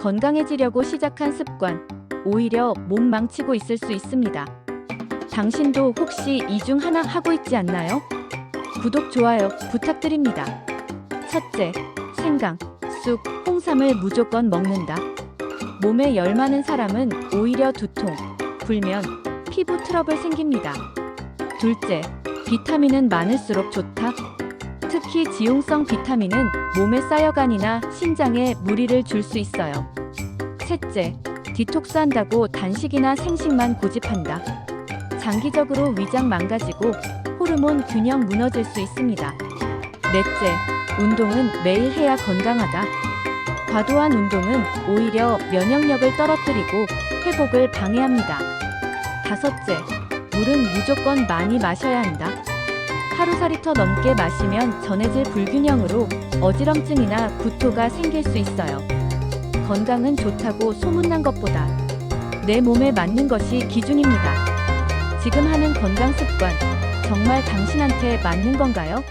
건강해지려고 시작한 습관, 오히려 몸 망치고 있을 수 있습니다. 당신도 혹시 이 중 하나 하고 있지 않나요? 구독, 좋아요 부탁드립니다. 첫째, 생강, 쑥, 홍삼을 무조건 먹는다. 몸에 열 많은 사람은 오히려 두통, 불면, 피부 트러블 생깁니다. 둘째, 비타민은 많을수록 좋다. 특히 지용성 비타민은 몸에 쌓여간이나 신장에 무리를 줄 수 있어요. 셋째, 디톡스 한다고 단식이나 생식만 고집한다. 장기적으로 위장 망가지고 호르몬 균형 무너질 수 있습니다. 넷째, 운동은 매일 해야 건강하다. 과도한 운동은 오히려 면역력을 떨어뜨리고 회복을 방해합니다. 다섯째, 물은 무조건 많이 마셔야 한다. 하루 4리터 넘게 마시면 전해질 불균형으로 어지럼증이나 구토가 생길 수 있어요. 건강은 좋다고 소문난 것보다 내 몸에 맞는 것이 기준입니다. 지금 하는 건강 습관 정말 당신한테 맞는 건가요?